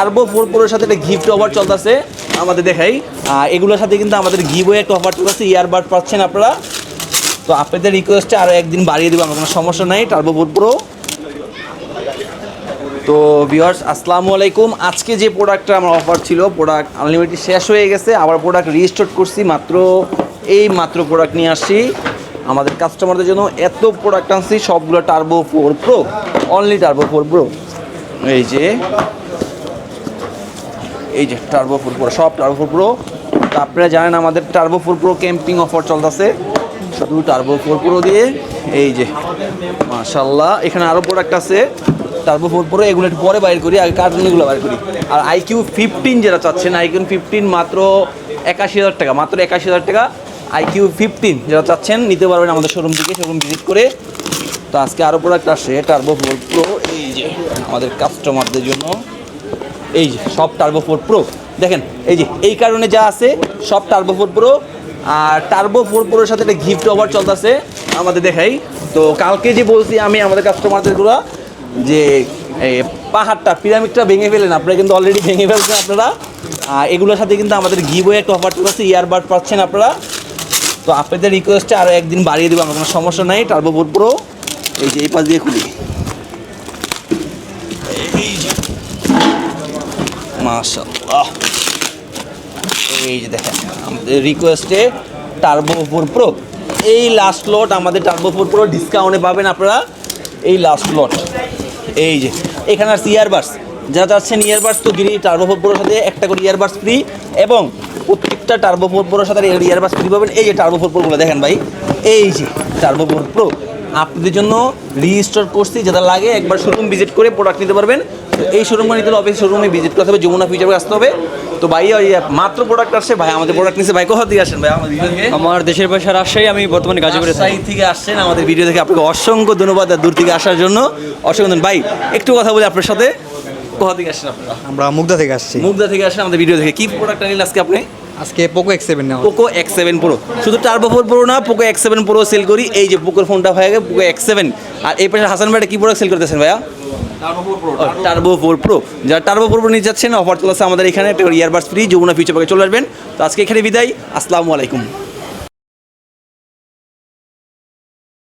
Turbo four প্রোর সাথে একটা গিফট অফার চলতেছে আমাদের দেখাই। এগুলোর সাথে কিন্তু আমাদের গিভওয়ে একটা অফার চলতেছে ইয়ারবাড পাচ্ছেন আপনারা। তো আপনাদের রিকোয়েস্টে আরও একদিন বাড়িয়ে দেবো, আমার কোনো সমস্যা নাই টার্বো ফোর প্রো তো ভিউয়ার্স আসসালামু আলাইকুম। আজকে যে প্রোডাক্টটা আমার অফার ছিল প্রোডাক্ট আনলিমিটেড শেষ হয়ে গেছে, আবার প্রোডাক্ট রিস্টোর করছি, মাত্র এই মাত্র প্রোডাক্ট নিয়ে আসছি। আমাদের কাস্টমারদের জন্য এত প্রোডাক্ট আনছি, সবগুলো turbo four pro only turbo four pro এই যে এই যে টার্বো ফোর প্রো সব টার্বো ফোর প্রো তো আপনারা জানেন আমাদের turbo four pro camping offer চলতেছে। শুধু টার্বো ফোর প্রো দিয়ে। এই যে মাশাল্লাহ এখানে আরও প্রোডাক্ট আছে। টার্বো ফোর প্রো এগুলো একটু পরে বাইর করি, আগে কার্টুনগুলো বাইর করি। আর আইকিউ ফিফটিন যেটা চাচ্ছেন আইকিউ ফিফটিন মাত্র একাশি হাজার টাকা, মাত্র একাশি হাজার টাকা। আইকিউ ফিফটিন যেটা চাচ্ছেন, নিতে পারবেন আমাদের শোরুম থেকে শোরুম ভিজিট করে। তো আজকে আরও প্রোডাক্ট আসে টার্বো ফোর প্রো এই যে, আমাদের কাস্টমারদের জন্য। এই যে, সব টার্বো ফোর প্রো দেখেন, এই যে, এই কারণে যা আছে, সব টার্বো ফোর প্রো আর টার্বো ফোর প্রোর সাথে একটা গিফট অফার চলতেছে আমাদের দেখাই। তো কালকে যে বলছি আমি আমাদের কাস্টমারদেরগুলো যে পাহাড়টা, পিরামিডটা ভেঙে ফেলেন, আপনারা কিন্তু অলরেডি ভেঙে ফেলছেন আপনারা। আর এগুলোর সাথে কিন্তু আমাদের গিভওয়ে একটা অফার চলতেছে ইয়ারবাড পাচ্ছেন আপনারা। তো আপনাদের রিকোয়েস্টে আরও একদিন বাড়িয়ে দেবো, আমার কোনো সমস্যা নাই টার্বো ফোর প্রো এই যে, এই পাশ দিয়ে খুলি। এই যে মাশাল্লাহ এই যে দেখেন, আমাদের রিকোয়েস্টে টার্বো প্রো এই লাস্ট লট আমাদের টার্বো ফোর প্রো ডিসকাউন্টে পাবেন আপনারা। এই লাস্ট লট এই যে, এখানে আছে ইয়ারবাডস যারা চাচ্ছেন ইয়ারবাডস তো গিরি টার্বো ফোর প্রোর সাথে একটা করে ইয়ারবাডস ফ্রি এবং প্রত্যেকটা টার্বো ফোর প্রোর সাথে ইয়ারবাডস ফ্রি পাবেন, এই যে টার্বো ফোর প্রোগুলো দেখেন ভাই। এই যে টার্বো প্রো আপনাদের জন্য রিস্টোর করছি যেটা লাগে একবার শোরুম ভিজিট করে প্রোডাক্ট নিতে পারবেন। তো এই শোরুমে নিতে হলে অফিস শোরুমে ভিজিট করতে হবে যমুনা ফিউচারে আসতে হবে। তো ভাই ওই মাত্র প্রোডাক্ট আসছে ভাই আমাদের প্রোডাক্ট নিচ্ছে ভাই কোথা দিয়ে আসেন ভাই আমাদের আমার দেশের বাসা রাজশাহী আমি বর্তমানে গাজীপুরে থাকি রাজশাহী থেকে আসছেন আমাদের ভিডিও দেখে আপনাকে অসংখ্য ধন্যবাদ আর দূর থেকে আসার জন্য। অসংখ্য ধন্যবাদ। ভাই একটু কথা বলি আপনার সাথে। কোথা থেকে আসছেন আপনারা? আমরা মুগ্ধা থেকে আসছি। মুগদা থেকে আসেন আমাদের ভিডিও দেখে। কি প্রোডাক্ট নিলেন আজকে আপনি? আজকে পোকো এক্স সেভেন নেওয়া পোকো এক্স সেভেন প্রো শুধু টার্বো ফোর প্রো না Poco X seven pro sell করি। এই যে পোকোর ফোনটা হয়ে গেছে পোকো এক্স সেভেন আর এই পাশে হাসান ভাইটা কি প্রোডাক্ট সেল করতেছেন ভাইয়া? টার্বো ফোর প্রো যারা টার্বো ফোর প্রো নিয়ে যাচ্ছেন অফার চলেছে আমাদের এখানে একটা ইয়ারবাডস ফ্রি যমুনা ফিউচার পাকে চলে আসবেন। তো আজকে এখানে বিদায় আসসালামু আলাইকুম।